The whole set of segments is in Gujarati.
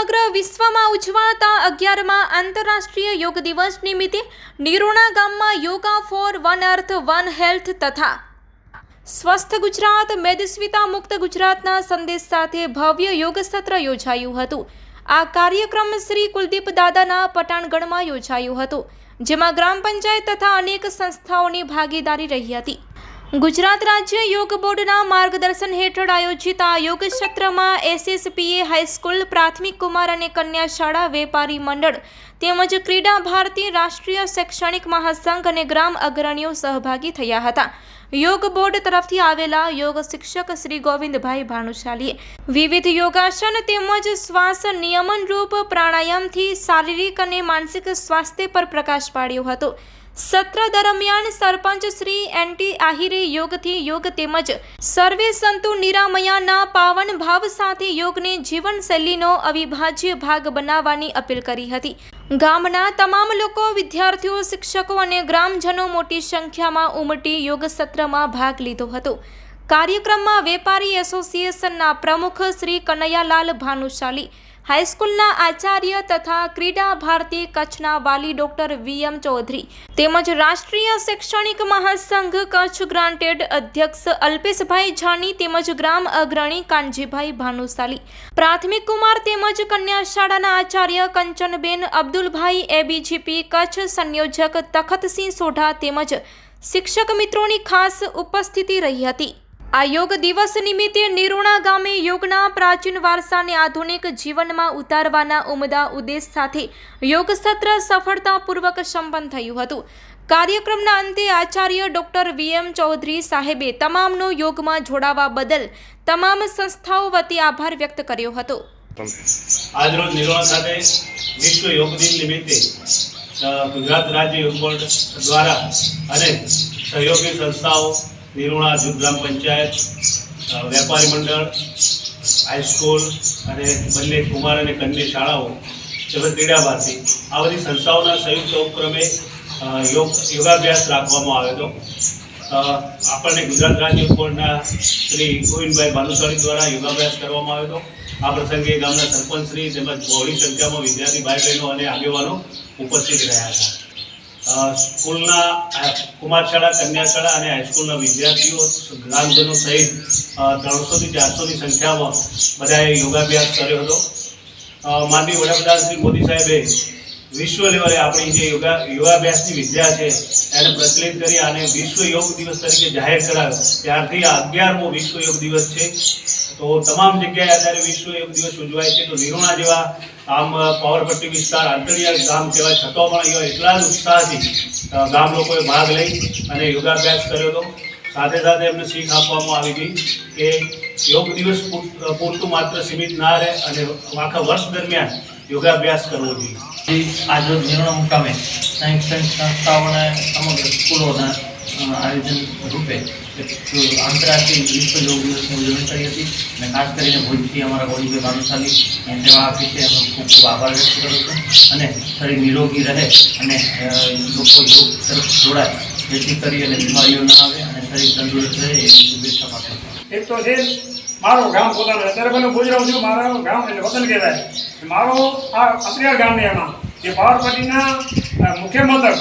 સમગ્ર વિશ્વમાં ઉજવાતા અગિયારમાં આંતરરાષ્ટ્રીય યોગ દિવસ નિમિત્તે નિરોણા ગામમાં yoga for one earth, one health તથા સ્વસ્થ ગુજરાત, મેદસ્વિતા મુક્ત ગુજરાતના સંદેશ સાથે ભવ્ય યોગ સત્ર યોજાયું હતું. આ કાર્યક્રમ શ્રી કુલદીપ દાદાના પટાણગઢમાં યોજાયું હતું, જેમાં ગ્રામ પંચાયત તથા અનેક સંસ્થાઓની ભાગીદારી રહી હતી. ગુજરાત રાજ્ય યોગ બોર્ડના માર્ગદર્શન હેઠળ આયોજિત આ યોગ સત્રમાં એસએસપીએ હાઈસ્કૂલ પ્રાથમિક કુમાર અને કન્યા શાળા, વેપારી મંડળ તેમજ ક્રીડા ભારતી રાષ્ટ્રીય શૈક્ષણિક મહાસંઘ અને ગ્રામ અગ્રણીઓ સહભાગી થયા હતા. યોગ બોર્ડ તરફથી આવેલા યોગ શિક્ષક શ્રી ગોવિંદભાઈ ભાનુશાલીએ વિવિધ યોગાસન તેમજ શ્વાસ નિયમન રૂપ પ્રાણાયામથી શારીરિક અને માનસિક સ્વાસ્થ્ય પર પ્રકાશ પાડ્યો હતો. સત્ર દરમિયાન સરપંચ શ્રી એન્ટી આહિરે યોગથી યોગ તેમજ સર્વે સંતુ નિરામયાના પાવન ભાવ સાથે યોગને જીવનશૈલીનો અવિભાજ્ય ભાગ બનાવવાની અપીલ કરી હતી. ગામના તમામ લોકો, વિદ્યાર્થીઓ, શિક્ષકો અને ગ્રામજનો મોટી સંખ્યામાં ઉમટી યોગ સત્રમાં ભાગ લીધો હતો. કાર્યક્રમમાં વેપારી એસોસિએશનના પ્રમુખ શ્રી કનૈયાલાલ ભાનુશાલી હાઈસ્કૂલના આચાર્ય તથા ક્રીડા ભારતી કચ્છના વાલી ડોક્ટર વી એમ ચૌધરી તેમજ રાષ્ટ્રીય શૈક્ષણિક મહાસંઘ કચ્છ ગ્રાન્ટેડ અધ્યક્ષ અલ્પેશભાઈ જાની તેમજ ગ્રામ અગ્રણી કાનજીભાઈ ભાનુશાલી, પ્રાથમિક કુમાર તેમજ કન્યા શાળાના આચાર્ય કંચનબેન અબ્દુલભાઈ એબીજીપી, કચ્છ સંયોજક તખતસિંહ સોઢા તેમજ શિક્ષક મિત્રોની ખાસ ઉપસ્થિતિ રહી હતી. આ યોગ દિવસ નિમિત્તે નિરોણા ગામે યોગના પ્રાચીન વારસાને આધુનિક જીવનમાં ઉતારવાના ઉમદા ઉદ્દેશ સાથે યોગ સત્ર સફળતાપૂર્વક સંપન્ન થયું હતું. કાર્યક્રમના અંતે આચાર્ય ડોક્ટર વીએમ ચૌધરી સાહેબે તમામનો યોગમાં જોડાવા બદલ તમામ સંસ્થાઓ વતી આભાર વ્યક્ત કર્યો હતો. આજરોજ નિર્વાહ સાથે વિશ્વ યોગ દિન નિમિત્તે ગુજરાત રાજ્ય યોગ બોર્ડ દ્વારા અને સહયોગી સંસ્થાઓ નિરોણા જૂથ ગ્રામ પંચાયત વેપારી મંડળ હાઈસ્કૂલ અને બંને કુમાર અને કન્યા શાળાઓ તેમજ ક્રીડા ભારતી આ બધી સંસ્થાઓના સંયુક્ત ઉપક્રમે યોગ, યોગાભ્યાસ રાખવામાં આવ્યો હતો. આપણને ગુજરાત રાજ્ય બોર્ડના શ્રી ગોવિંદભાઈ ભાનુશાળી દ્વારા યોગાભ્યાસ કરવામાં આવ્યો હતો. આ પ્રસંગે ગામના સરપંચ શ્રી તેમજ બહોળી સંખ્યામાં વિદ્યાર્થી ભાઈ બહેનો અને આગેવાનો ઉપસ્થિત રહ્યા હતા. સ્કૂલના કુમાર શાળા કન્યા અને હાઈસ્કૂલના વિદ્યાર્થીઓ ગ્રામજનો સહિત ત્રણસોથી ચારસોની સંખ્યામાં બધાએ યોગાભ્યાસ કર્યો હતો. માનનીય વડાપ્રધાન શ્રી મોદી સાહેબે વિશ્વ લેવલે આપણી જે યોગા યોગાભ્યાસની વિદ્યા છે, એને પ્રચલિત કરી અને વિશ્વ યોગ દિવસ તરીકે જાહેર કરાયો. ત્યારથી આ અગિયારમો વિશ્વ યોગ દિવસ છે. તો તમામ જગ્યાએ અત્યારે વિશ્વ યોગ દિવસ ઉજવાય છે. તો નિરોણા જેવા આમ પાવરપટ્ટી વિસ્તાર આંતરિયાળ ગામ કહેવાય છતાં પણ અહીંયા એટલા જ ઉત્સાહથી ગામ લોકોએ ભાગ લઈ અને યોગાભ્યાસ કર્યો હતો. સાથે સાથે એમને શીખ આપવામાં આવી હતી કે યોગ દિવસ પૂર- પૂરતું માત્ર સીમિત ના રહે અને આખા વર્ષ દરમિયાન યોગાભ્યાસ કરવો જોઈએ. આજરોજ નિર્ણય મુકામે શૈક્ષણિક સંસ્થાઓને સમગ્ર સ્કૂલોના આયોજન રૂપે આંતરરાષ્ટ્રીય વિશ્વ યોગ દિવસની ઉજવણી કરી હતી અને ખાસ કરીને ભુજથી અમારા ગોળીભાઈ ભાનુશાલી સેવા આપી છે. એનો ખૂબ ખૂબ આભાર વ્યક્ત કરું છું. અને શરીર નિરોગી રહે અને લોકો યોગ તરફ જોડાય જેથી કરી અને બીમારીઓ ન આવે અને શરીર તંદુરસ્ત રહે એવી શુભેચ્છા પાઠવું એક તો છે, મારો ગામ પોતાનું, અત્યારે મને ગુજરાત છું મારા ગામ એટલે વતન કહેવાય. મારો આ અત્રિયા ગામ ને એમાં. જે પાવરપટ્ટીના મુખ્ય મથક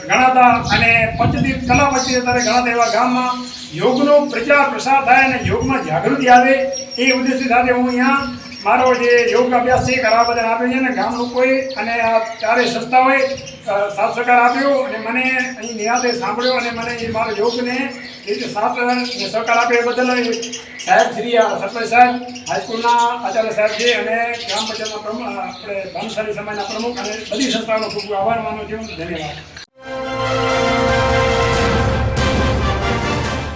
ગણાતા અને પંચતીર્થ કલા પંચતીર્થ અત્યારે ગણાતા એવા ગામમાં યોગનો પ્રચાર પ્રસાર થાય અને યોગમાં જાગૃતિ આવે એ ઉદ્દેશ્ય સાથે હું અહીંયા મારો જે યોગ અભ્યાસ છે ઘણા બધા આપ્યો છે અને ગામ લોકોએ અને આ ચારેય સંસ્થાઓએ સાથ સહકાર આપ્યો અને મને અહીં નિરાતે સાંભળ્યો અને મને એ મારા યોગને રીતે સાથ સહકાર આપ્યો એ બદલ સાહેબ શ્રી સરપંચ સાહેબ હાઈસ્કૂલના આચાર્ય સાહેબ છે અને ગ્રામ પંચાયતના પ્રમુખ આપણે ભાનુશાલી સમાજના પ્રમુખ અને બધી સંસ્થાઓનો ખૂબ આભાર માનું છું. ધન્યવાદ.